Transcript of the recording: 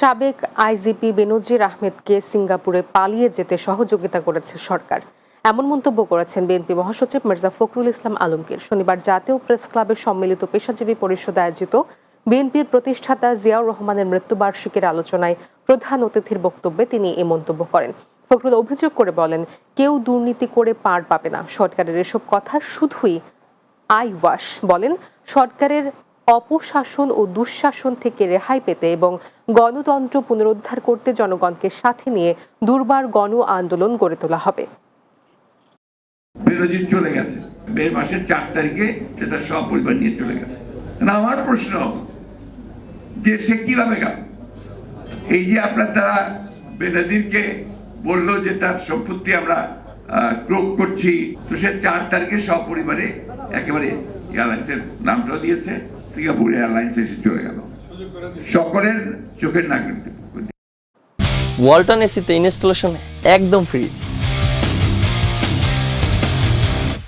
সাবেক আইজিপি বেনজির আহমেদকে সিঙ্গাপুরে পালিয়ে যেতে সহযোগিতা করেছে সরকার। এমন মন্তব্য করেছেন বিএনপি মহাসচিব মির্জা ফখরুল ইসলাম আলমগীর। শনিবার জাতীয় প্রেস ক্লাবের সম্মিলিত পেশাজীবী পরিষদ আয়োজিত বিএনপির প্রতিষ্ঠাতা জিয়াউর রহমানের মৃত্যুবার্ষিকীর আলোচনায় প্রধান অতিথির বক্তব্যে তিনি এই মন্তব্য করেন। ফখরুল অভিযোগ করে বলেন, কেউ দুর্নীতি করে পার পাবে না। সরকারের এসব কথা শুধুই আই ওয়াশ। বলেন, সরকারের অপশাসন ও দুঃশাসন থেকে রেহাই পেতে এবং গণতন্ত্র পুনরুদ্ধার করতে জনগণকে সাথে নিয়ে দুর্বার গণ আন্দোলন গড়ে তোলা হবে। বেরোজিৎ চলে গেছে। মে মাসের চার তারিখে সে তার সব পরিবার নিয়ে চলে গেছে। আমার প্রশ্ন, যে সে কীভাবে গেল? এই যে আপনার তারা বেনাজিরকে বলল যে তার সম্পত্তি আমরা ক্রোক করছি, তো সে চার তারিখে সপরিবারে একেবারে এয়ারলাইন্সের নামটাও দিয়েছে। সিঙ্গাপুর এয়ারলাইন্স এসে চলে গেল। সকলের চোখের নাগরিক ওয়ালটন এসিতে ইনস্টলেশন একদম ফ্রি